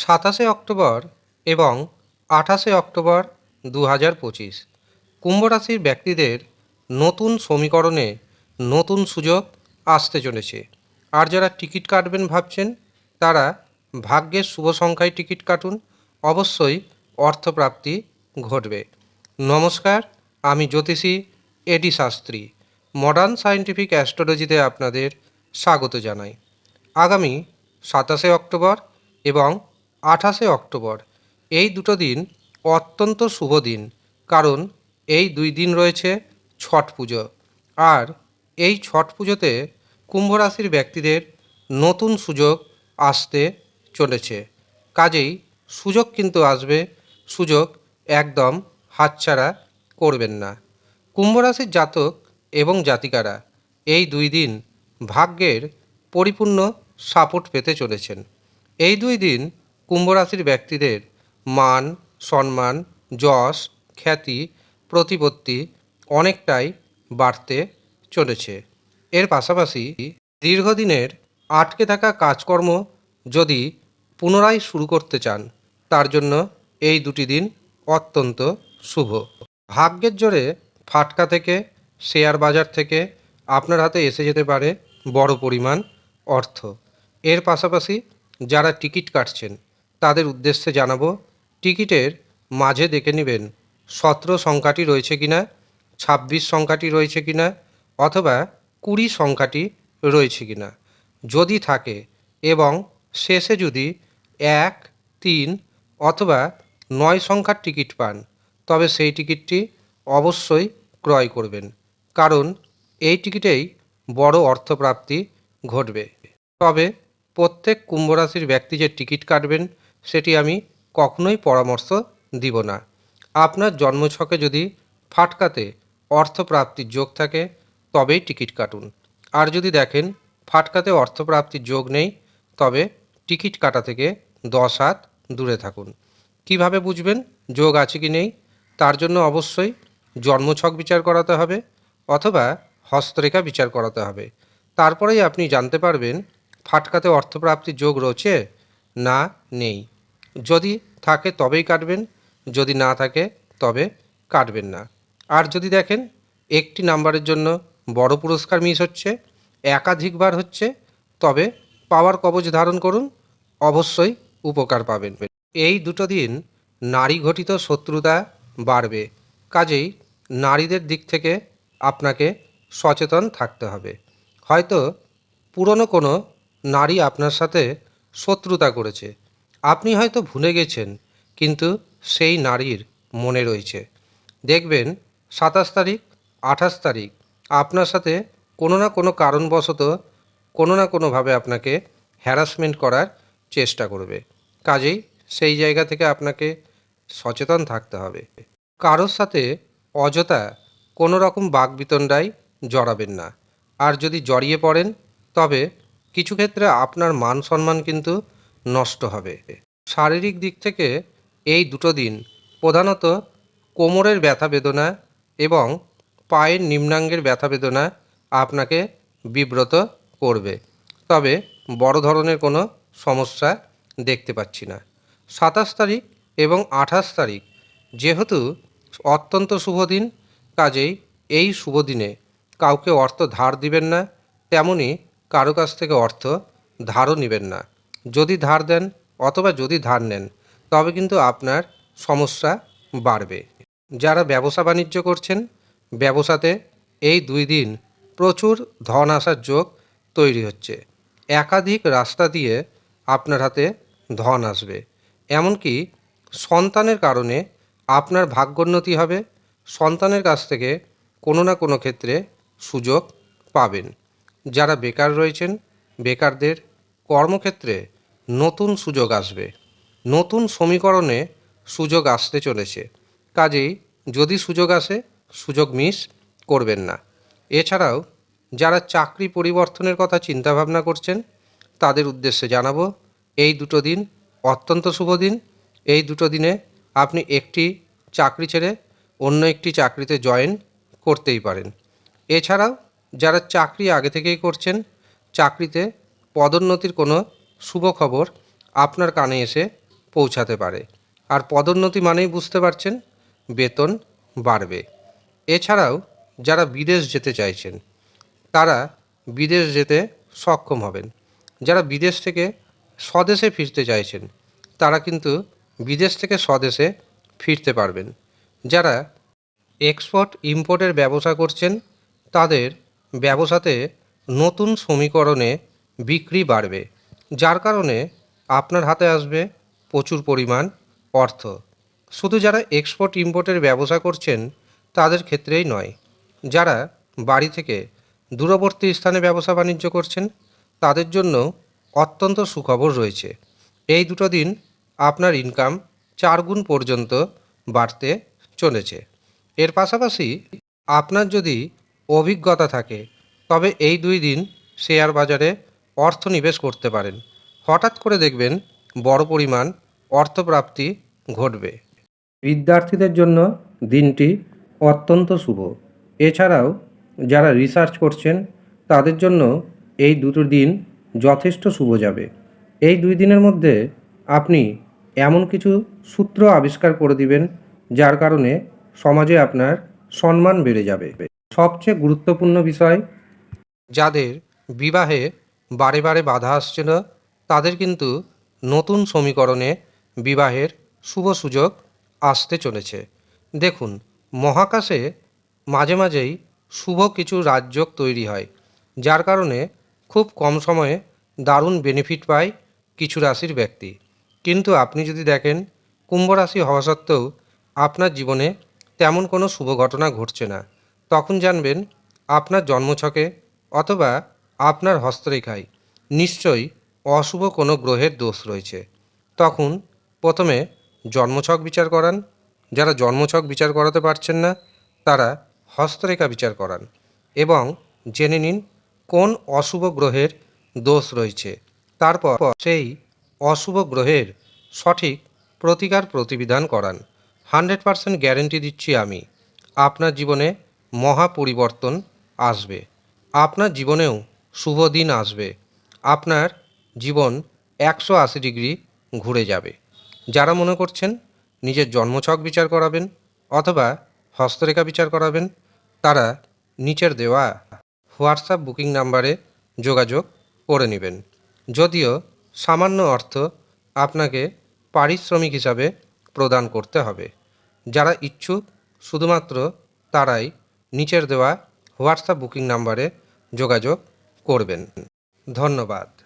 সাতাশে অক্টোবর এবং আঠাশে অক্টোবর দু হাজার পঁচিশ। কুম্ভ রাশির ব্যক্তিদের নতুন সমীকরণে নতুন সুযোগ আসতে চলেছে। আর যারা টিকিট কাটবেন ভাবছেন, তারা ভাগ্যের শুভ সংখ্যায় টিকিট কাটুন। অবশ্যই অর্থপ্রাপ্তি ঘটবে। নমস্কার, আমি জ্যোতিষী এডি শাস্ত্রী। মডার্ন সায়েন্টিফিক অ্যাস্ট্রোলজিতে আপনাদের স্বাগত জানাই। আগামী সাতাশে অক্টোবর এবং আঠাশে অক্টোবর। এই দুটো দিন অত্যন্ত শুভ দিন, কারণ এই দুই দিন রয়েছে ছট পুজো। আর এই ছট পুজোতে কুম্ভ রাশির ব্যক্তিদের নতুন সুযোগ আসতে চলেছে। কাজেই সুযোগ কিন্তু আসবে, সুযোগ একদম হাতছাড়া করবেন না। কুম্ভ রাশির জাতক এবং জাতিকারা এই দুই দিন ভাগ্যের পরিপূর্ণ সাপোর্ট পেতে চলেছেন। এই দুই দিন কুম্ভ রাশির ব্যক্তিদের মান, সম্মান, যশ, খ্যাতি, প্রতিপত্তি অনেকটাই বাড়তে চলেছে। এর পাশাপাশি দীর্ঘদিনের আটকে থাকা কাজকর্ম যদি পুনরায় শুরু করতে চান, তার জন্য এই দুটি দিন অত্যন্ত শুভ। ভাগ্যের জোরে ফাটকা থেকে, শেয়ার বাজার থেকে আপনার হাতে এসে যেতে পারে বড় পরিমাণ অর্থ। এর পাশাপাশি যারা টিকিট কাটছেন তাদের উদ্দেশ্যে জানাব, টিকিটের মাঝে দেখে নেবেন, সতেরো সংখ্যাটি রয়েছে কিনা ছাব্বিশ সংখ্যাটি রয়েছে কিনা অথবা কুড়ি সংখ্যাটি রয়েছে কিনা যদি থাকে এবং শেষে যদি এক, তিন অথবা নয় সংখ্যার টিকিট পান, তবে সেই টিকিটটি অবশ্যই ক্রয় করবেন, কারণ এই টিকিটেই বড় অর্থপ্রাপ্তি ঘটবে। তবে প্রত্যেক কুম্ভরাশির ব্যক্তি যে টিকিট কাটবেন সেটি আমি কখনোই পরামর্শ দিব না। আপনার জন্মছকে যদি ফাটকাতে অর্থপ্রাপ্তির যোগ থাকে, তবেই টিকিট কাটুন। আর যদি দেখেন ফাটকাতে অর্থপ্রাপ্তির যোগ নেই, তবে টিকিট কাটা থেকে দশ হাত দূরে থাকুন। কীভাবে বুঝবেন যোগ আছে কি নেই? তার জন্য অবশ্যই জন্মছক বিচার করাতে হবে অথবা হস্তরেখা বিচার করাতে হবে। তারপরেই আপনি জানতে পারবেন ফাটকাতে অর্থপ্রাপ্তির যোগ রয়েছে না নেই। যদি থাকে তবেই কাটবেন, যদি না থাকে তবে কাটবেন না। আর যদি দেখেন একটি নাম্বারের জন্য বড় পুরস্কার মিস হচ্ছে, একাধিকবার হচ্ছে, তবে পাওয়ার কবচ ধারণ করুন, অবশ্যই উপকার পাবেন। এই দুটো দিন নারী ঘটিত শত্রুতা বাড়বে, কাজেই নারীদের দিক থেকে আপনাকে সচেতন থাকতে হবে। হয়তো পুরনো কোনো নারী আপনার সাথে শত্রুতা করেছে আপনি হয়তো ভুলে গেছেন, কিন্তু সেই নারীর মনে রয়েছে। দেখবেন, সাতাশ তারিখ, আঠাশ তারিখ, আপনার সাথে কোনো না কোনো কারণবশত কোনো না কোনোভাবে আপনাকে হ্যারাসমেন্ট করার চেষ্টা করবে। কাজেই সেই জায়গা থেকে আপনাকে সচেতন থাকতে হবে। কারোর সাথে অযথা কোনো রকম বাকবিতণ্ডায় জড়াবেন না। আর যদি জড়িয়ে পড়েন, তবে কিছু ক্ষেত্রে আপনার মান সম্মান কিন্তু নষ্ট হবে। শারীরিক দিক থেকে এই দুটো দিন প্রধানত কোমরের ব্যথা বেদনা এবং পায়ের নিম্নাঙ্গের ব্যথা বেদনা আপনাকে বিব্রত করবে। তবে বড় ধরনের কোনো সমস্যা দেখতে পাচ্ছি না। সাতাশ তারিখ এবং আঠাশ তারিখ যেহেতু অত্যন্ত শুভ দিন, কাজেই এই শুভ দিনে কাউকে অর্থ ধার দিবেন না, তেমনি কারও কাছ থেকে অর্থ ধারও নেবেন না। যদি ধার দেন অথবা যদি ধার নেন, তবে কিন্তু আপনার সমস্যা বাড়বে। যারা ব্যবসা বাণিজ্য করছেন, ব্যবসাতে এই দুই দিন প্রচুর ধন আসার যোগ তৈরি হচ্ছে। একাধিক রাস্তা দিয়ে আপনার হাতে ধন আসবে। এমনকি সন্তানের কারণে আপনার ভাগ্যোন্নতি হবে। সন্তানের কাছ থেকে কোনো না কোনো ক্ষেত্রে সুযোগ পাবেন। যারা বেকার রয়েছেন, বেকারদের কর্মক্ষেত্রে নতুন সুযোগ আসবে। নতুন সমীকরণে সুযোগ আসতে চলেছে। কাজেই যদি সুযোগ আসে, সুযোগ মিস করবেন না। এছাড়াও, যারা চাকরি পরিবর্তনের কথা চিন্তাভাবনা করছেন, তাদের উদ্দেশ্যে জানাব, এই দুটো দিন অত্যন্ত শুভ দিন। এই দুটো দিনে আপনি একটি চাকরি ছেড়ে অন্য একটি চাকরিতে জয়েন করতেই পারেন। এছাড়াও, যারা চাকরি আগে থেকেই করছেন, চাকরিতে পদোন্নতির কোনো শুভ খবর আপনার কানে এসে পৌঁছাতে পারে। আর পদোন্নতি মানেই বুঝতে পারছেন, বেতন বাড়বে। এছাড়াও যারা বিদেশ যেতে চাইছেন, তারা বিদেশ যেতে সক্ষম হবেন। যারা বিদেশ থেকে স্বদেশে ফিরতে চাইছেন, তারা কিন্তু বিদেশ থেকে স্বদেশে ফিরতে পারবেন। যারা এক্সপোর্ট, ইম্পোর্টের ব্যবসা করছেন, তাদের ব্যবসাতে নতুন সমীকরণে বিক্রি বাড়বে। যার কারণে আপনার হাতে আসবে প্রচুর পরিমাণ অর্থ। শুধু যারা এক্সপোর্ট ইম্পোর্টের ব্যবসা করছেন তাদের ক্ষেত্রেই নয়, যারা বাড়ি থেকে দূরবর্তী স্থানে ব্যবসা বাণিজ্য করছেন তাদের জন্য অত্যন্ত সুখবর রয়েছে। এই দুটো দিন আপনার ইনকাম চার গুণ পর্যন্ত বাড়তে চলেছে। এর পাশাপাশি আপনার যদি অভিজ্ঞতা থাকে, তবে এই দুই দিন শেয়ার বাজারে অর্থ নিবেশ করতে পারেন। হঠাৎ করে দেখবেন বড় পরিমাণ অর্থপ্রাপ্তি ঘটবে। বিদ্যার্থীদের জন্য দিনটি অত্যন্ত শুভ। এছাড়াও যারা রিসার্চ করছেন, তাদের জন্য এই দুটো দিন যথেষ্ট শুভ যাবে। এই দুই দিনের মধ্যে আপনি এমন কিছু সূত্র আবিষ্কার করে দিবেন, যার কারণে সমাজে আপনার সম্মান বেড়ে যাবে। সবচেয়ে গুরুত্বপূর্ণ বিষয়, যাদের বিবাহে বারে বারে বাধা আসছে না, তাদের কিন্তু নতুন সমীকরণে বিবাহের শুভ সুযোগ আসতে চলেছে। দেখুন, মহাকাশে মাঝে মাঝেই শুভ কিছু রাজযোগ তৈরি হয়, যার কারণে খুব কম সময়ে দারুণ বেনিফিট পায় কিছু রাশির ব্যক্তি। কিন্তু আপনি যদি দেখেন, কুম্ভ রাশি হওয়া সত্ত্বেও আপনার জীবনে তেমন কোনো শুভ ঘটনা ঘটছে না। তখন জানবেন, আপনার জন্মছকে অথবা আপনার হস্তরেখায় নিশ্চয়ই অশুভ কোনো গ্রহের দোষ রয়েছে। তখন প্রথমে জন্মছক বিচার করান। যারা জন্মছক বিচার করাতে পারছেন না, তারা হস্তরেখা বিচার করান এবং জেনে নিন কোন অশুভ গ্রহের দোষ রয়েছে। তারপর সেই অশুভ গ্রহের সঠিক প্রতিকার প্রতিবিধান করান। হান্ড্রেড পারসেন্ট গ্যারেন্টি দিচ্ছি আমি, আপনার জীবনে মহা পরিবর্তন আসবে। আপনার জীবনেও শুভ দিন আসবে। আপনার জীবন একশো আশি ডিগ্রি ঘুরে যাবে। যারা মনে করছেন নিজের জন্মছক বিচার করাবেন অথবা হস্তরেখা বিচার করাবেন, তারা নিচের দেওয়া হোয়াটসঅ্যাপ বুকিং নাম্বারে যোগাযোগ করে নেবেন। যদিও সামান্য অর্থ আপনাকে পারিশ্রমিক হিসাবে প্রদান করতে হবে। যারা ইচ্ছুক, শুধুমাত্র তারাই নিচের দেওয়া হোয়াটসঅ্যাপ বুকিং নাম্বারে যোগাযোগ করবেন। ধন্যবাদ।